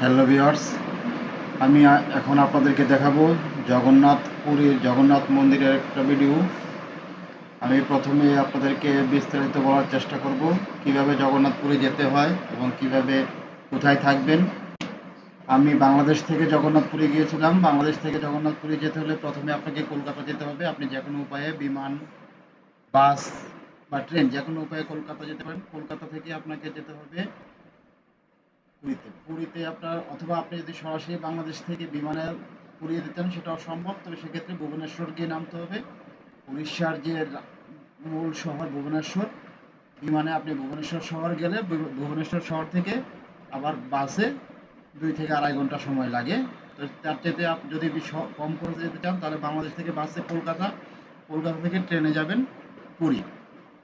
Hello viewers আমি এখন আপনাদেরকে দেখাবো জগন্নাথ পুরীর জগন্নাথ মন্দিরের একটা ভিডিও আমি প্রথমে আপনাদেরকে বিস্তারিত বলার চেষ্টা করব, কীভাবে জগন্নাথ পুরী যেতে হয় এবং কীভাবে কোথায় থাকবেন। আমি বাংলাদেশ থেকে জগন্নাথ পুরী গিয়েছিলাম। বাংলাদেশ থেকে জগন্নাথ পুরী যেতে হলে প্রথমে আপনাকে কলকাতা যেতে হবে। আপনি যে কোনো উপায়ে বিমান, বাস বা ট্রেন, যে কোনো উপায়ে কলকাতা যেতে পারেন। কলকাতা থেকে আপনাকে যেতে হবে পুরীতে। পুরীতে আপনার, অথবা আপনি যদি সরাসরি বাংলাদেশ থেকে বিমানে পুরী যেতে চান, সেটাও সম্ভব। তবে সেক্ষেত্রে ভুবনেশ্বর গিয়ে নামতে হবে। উড়িষ্যার যে মূল শহর ভুবনেশ্বর, বিমানে আপনি ভুবনেশ্বর শহর গেলে ভুবনেশ্বর শহর থেকে আবার বাসে দুই থেকে আড়াই ঘণ্টা সময় লাগে। তো তার চাইতে আপনি যদি কম খরচে যেতে চান, তাহলে বাংলাদেশ থেকে বাসে কলকাতা কলকাতা থেকে ট্রেনে যাবেন পুরী।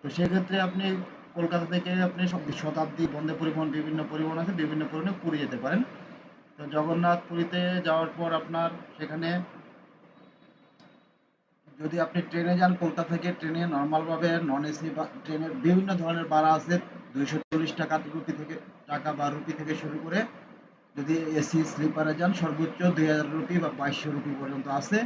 তো সেক্ষেত্রে আপনি কলকাতা থেকে আপনি শতাব্দী বন্দে পরিবহন, বিভিন্ন পরিবহন আছে, বিভিন্ন পরিবহনে পুরী যেতে পারেন। তো জগন্নাথ পুরীতে যাওয়ার পর আপনার সেখানে যদি আপনি ট্রেনে যান, কলকাতা থেকে ট্রেনে নর্মালভাবে নন এসি বা ট্রেনের বিভিন্ন ধরনের ভাড়া আছে, দুইশো চল্লিশ টাকা রুপি থেকে, টাকা বা রুপি থেকে শুরু করে যদি এসি স্লিপারে যান, সর্বোচ্চ দুই হাজার রুপি বা বাইশশো রুপি পর্যন্ত আছে।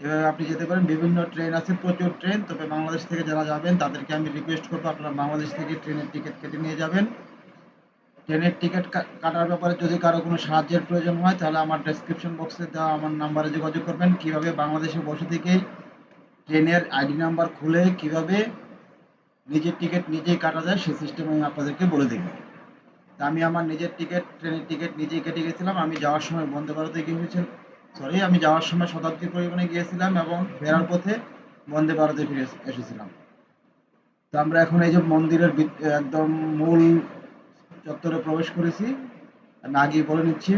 এভাবে আপনি যেতে পারেন, বিভিন্ন ট্রেন আছে, প্রচুর ট্রেন তবে বাংলাদেশ থেকে যারা যাবেন, তাদেরকে আমি রিকোয়েস্ট করব আপনারা বাংলাদেশ থেকে ট্রেনের টিকিট কেটে নিয়ে যাবেন। ট্রেনের টিকিট কাটার ব্যাপারে যদি কারও কোনো সাহায্যের প্রয়োজন হয়, তাহলে আমার ডেসক্রিপশন বক্সে দেওয়া আমার নাম্বারে যোগাযোগ করবেন, কীভাবে বাংলাদেশে বসে থেকেই ট্রেনের আইডি নাম্বার খুলে কীভাবে নিজের টিকিট নিজেই কাটা যায়, সেই সিস্টেম আমি আপনাদেরকে বলে দেবো। আমি আমার নিজের টিকিট ট্রেনের টিকিট নিজেই কেটে গেছিলাম, আমি যাওয়ার সময় বন্দে ভারতে গিয়েছিলাম। সরি, আমি যাওয়ার সময় শতাব্দী পরিবহনে গিয়েছিলাম এবং ফেরার পথে বন্দে ভারতে ফিরে এসেছিলাম। তো আমরা এখন এই যে মন্দিরের একদম মূল চত্বরে প্রবেশ করেছি। আমি আগেই বলে নিচ্ছি,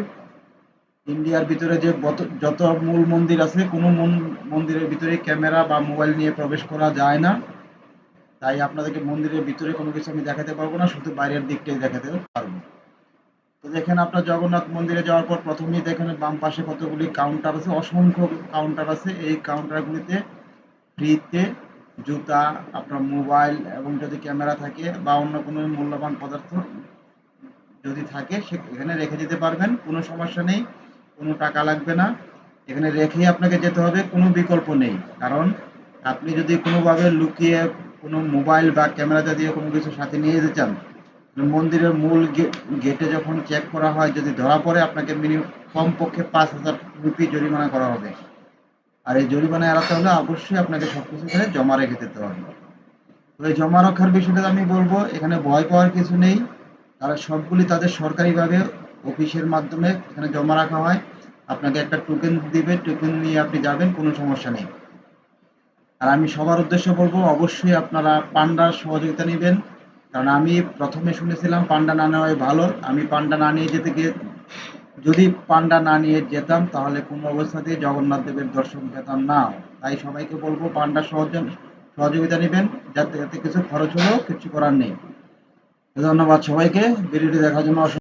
ইন্ডিয়ার ভিতরে যে যত মূল মন্দির আছে, কোনো মন- মন্দিরের ভিতরে ক্যামেরা বা মোবাইল নিয়ে প্রবেশ করা যায় না। তাই আপনাদেরকে মন্দিরের ভিতরে কোনো কিছু আমি দেখাতে পারব না, শুধু বাইরের দিকটাই দেখাতে পারব। দেখেন আপনার জগন্নাথ মন্দিরে যাওয়ার পর প্রথমেই দেখেন বাম পাশে কতগুলি কাউন্টার আছে, অসংখ্য কাউন্টার আছে। এই কাউন্টারগুলিতে ফ্রিতে জুতা, আপনার মোবাইল এবং যদি ক্যামেরা থাকে বা অন্য কোনো মূল্যবান পদার্থ যদি থাকে এখানে রেখে যেতে পারবেন, কোনো সমস্যা নেই, কোনো টাকা লাগবে না। এখানে রেখেই আপনাকে যেতে হবে, কোনো বিকল্প নেই। কারণ আপনি যদি কোনোভাবে লুকিয়ে কোনো মোবাইল বা ক্যামেরা দিয়ে কোনো কিছু সাথে নিয়ে যেতে চান মন্দিরের মূল গেটে যখন চেক করা হয়, যদি ধরা পড়ে, আপনাকে মিনিমাম কমপক্ষে পাঁচ হাজার রুপি জরিমানা করা হবে। আর এই জরিমানা এড়াতে হলে অবশ্যই আপনাকে সব কিছু এখানে জমা রেখে যেতে হবে। তো এই জমা রাখার বিষয়টা আমি বলব, এখানে ভয় পাওয়ার কিছু নেই। তারা সবগুলি তাদের সরকারিভাবে অফিসের মাধ্যমে এখানে জমা রাখা হয়। আপনাকে একটা টোকেন দিবে টোকেন নিয়ে আপনি যাবেন, কোনো সমস্যা নেই। আর আমি সবার উদ্দেশ্য বলব, অবশ্যই আপনারা পান্ডার সহযোগিতা নেবেন। কারণ আমি প্রথমে শুনেছিলাম পান্ডা না নেওয়াই ভালো। আমি পান্ডা না নিয়ে যেতে গিয়ে, যদি পান্ডা না নিয়ে যেতাম, তাহলে কোনো অবস্থাতেই জগন্নাথ দেবের দর্শন পেতাম না। তাই সবাইকে বলব, পান্ডার সহজ- সহযোগিতা নেবেন, যাতে যাতে কিছু খরচ হলেও কিছু করার নেই। ধন্যবাদ সবাইকে। ভিডিওটি দেখার জন্য